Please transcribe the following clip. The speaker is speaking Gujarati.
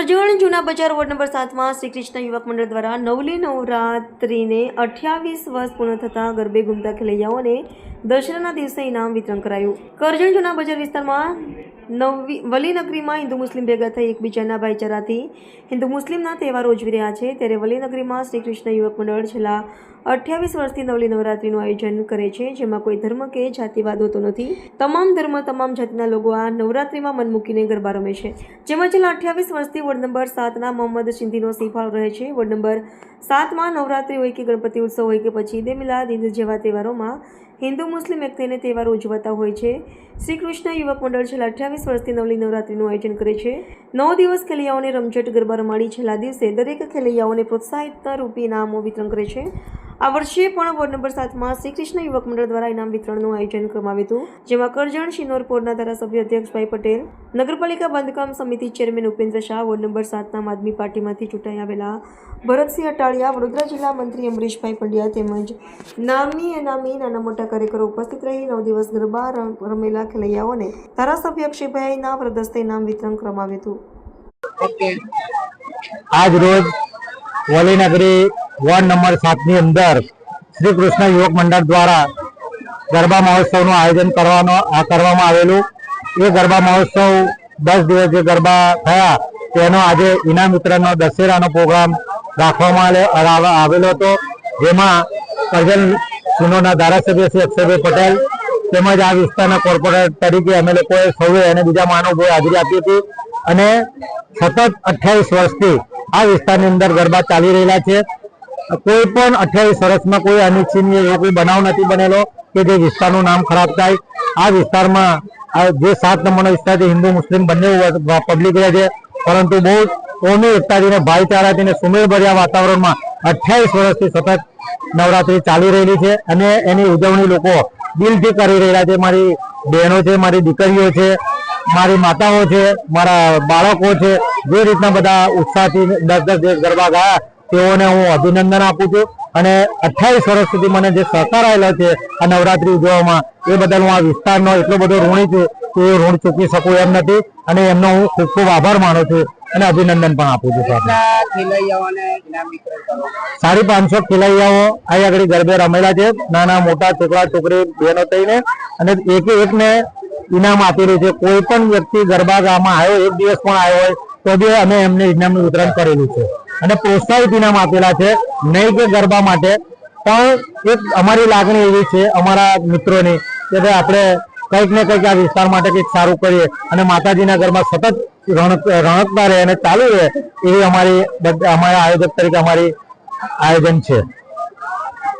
કરજણ જૂના બજાર વોર્ડ નંબર સાતમાં શ્રી કૃષ્ણ યુવક મંડળ દ્વારા નવલી નવરાત્રિને અઠ્યાવીસ વર્ષ પૂર્ણ થતાં ગરબે ઘૂમતા ખેલૈયાઓને દશરાના દિવસે ઇનામ વિતરણ કરાયું. કરજણ જૂના બજાર વિસ્તારમાં નવી વલીનગરીમાં હિન્દુ મુસ્લિમ ભેગા થઈ એકબીજાના ભાઈચારાથી હિન્દુ મુસ્લિમના તહેવારો ઉજવી રહ્યા છે. ત્યારે વલીનગરીમાં શ્રી કૃષ્ણ યુવક મંડળ છેલ્લા અઠ્યાવીસ વર્ષથી નવલી નવરાત્રિનું આયોજન કરે છે, જેમાં કોઈ ધર્મ કે જાતિવાદ હોતો નથી. તમામ ધર્મ, તમામ જાતિના લોકો આ નવરાત્રિમાં મન મૂકીને ગરબા રમે છે. જેમાં છેલ્લા અઠ્યાવીસ વર્ષથી વોર્ડ નંબર સાતના મોહમ્મદ સિંધીનો સિંહફાળો રહે છે. વોર્ડ નંબર સાતમાં નવરાત્રિ હોય કે ગણપતિ ઉત્સવ હોય કે પછી દેમિલા ઈદ જેવા તહેવારોમાં હિન્દુ મુસ્લિમ એક થઈને તહેવારો ઉજવાતા હોય છે. શ્રી કૃષ્ણ યુવક મંડળ છેલ્લા અઠ્યાવીસ વર્ષથી નવલી નવરાત્રિનું આયોજન કરે છે. નવ દિવસ ખેલૈયાઓને રમઝટ ગરબા રમાડી છેલ્લા દિવસે દરેક ખેલૈયાઓને પ્રોત્સાહિત રૂપી ઇનામો વિતરણ કરે છે. આ વર્ષે પણ વોર્ડ નંબર સાતમાં શ્રી કૃષ્ણ યુવક મંડળ દ્વારા ઇનામ વિતરણનું આયોજન કરવામાં આવ્યું હતું, જેમાં કરજણ શિનોરપોરના ધારાસભ્ય અધ્યક્ષભાઈ પટેલ, નગરપાલિકા બાંધકામ સમિતિ chairman Upendra Shah, ward number સાતના Aam આદમી પાર્ટીમાંથી ચૂંટાઈ આવેલા ભરતસિંહ અટાળિયા, વડોદરા જિલ્લા મંત્રી અમરીશભાઈ પંડ્યા તેમજ નામી અનામી નાના મોટા કાર્યકરો ઉપસ્થિત રહી નવ દિવસ ગરબા રમેલા ખેલૈયાઓને ધારાસભ્ય અક્ષયભાઈના પ્રદસ્તે ઇનામ વિતરણ કરવામાં આવ્યું હતું. આજ રોજ વલીનગરી વોર્ડ નંબર સાતની અંદર શ્રી કૃષ્ણ યુવક મંડળ દ્વારા ગરબા મહોત્સવનું આયોજન કરવાનો કરવામાં આવેલું. એ ગરબા મહોત્સવ દસ દિવસ જે ગરબા થયા, તેનો આજે ઇનામ વિતરણનો દશેરાનો પ્રોગ્રામ રાખવામાં આવેલો હતો. જેમાં કરજણ સુનોના ધારાસભ્ય શ્રી અક્ષયભાઈ પટેલ તેમજ આ વિસ્તારના કોર્પોરેટર તરીકે અમે લોકોએ સૌએ અને બીજા મહાનુભાવે હાજરી આપી હતી. અને સતત અઠ્યાવીસ વર્ષથી આ વિસ્તારની અંદર ગરબા ચાલી રહેલા છે. કોઈ પણ અઠ્યાવીસ વર્ષમાં કોઈ અનિચ્છનીય એવો કોઈ બનાવ નથી બનેલો કે જે વિસ્તારનું નામ ખરાબ થાય. આ વિસ્તારમાં જે સાત નંબરનો વિસ્તાર છે, હિન્દુ, મુસ્લિમ બંને પબ્લિક રહે છે. પરંતુ બહુ કોમી એકતાથી ભાઈચારાથી ને સુમેળભર્યા વાતાવરણમાં અઠ્યાવીસ વર્ષથી સતત નવરાત્રી ચાલી રહેલી છે અને એની ઉજવણી લોકો દિલથી કરી રહ્યા છે. મારી બહેનો છે, મારી દીકરીઓ છે, મારી માતાઓ છે, મારા બાળકો છે. જે રીતના બધા ઉત્સાહથી દસ દસ દિવસ ગરબા ગયા તેઓને હું અભિનંદન આપું છું અને અઠ્યાવીસ વર્ષ સુધી મને જે સહકાર આવેલો છે આ નવરાત્રી ઉજવવામાં, એ બદલ હું આ વિસ્તારનો એટલો બધો ઋણી છું કે એ ઋણ ચૂકી શકું એમ નથી અને એમનો હું ખૂબ ખૂબ આભાર માનું છું અને અભિનંદન પણ આપું છું સાડી પાંચસો ખેલૈયાઓ અહીં આગળ ગરબે રમેલા છે. નાના મોટા છોકરા છોકરી બહેનો થઈને અને એકે એકને ઇનામ આપેલું છે. કોઈ પણ વ્યક્તિ ગરબા ગામમાં આવ્યો, એક દિવસ પણ આવ્યો હોય, તો બી અમે એમને ઇનામનું વિતરણ કરેલું છે. અને પ્રોત્સાહિત ઇનામ આપેલા છે, નહીં કે ગરબા માટે. પણ એક અમારી લાગણી એવી છે અમારા મિત્રોની કે ભાઈ આપણે કંઈક ને કંઈક આ વિસ્તાર માટે કંઈક સારું કરીએ અને માતાજીના ઘરમાં સતત રણક રણકતા રહે અને ચાલુ રહે એવી અમારી અમારા આયોજક તરીકે અમારી આયોજન છે.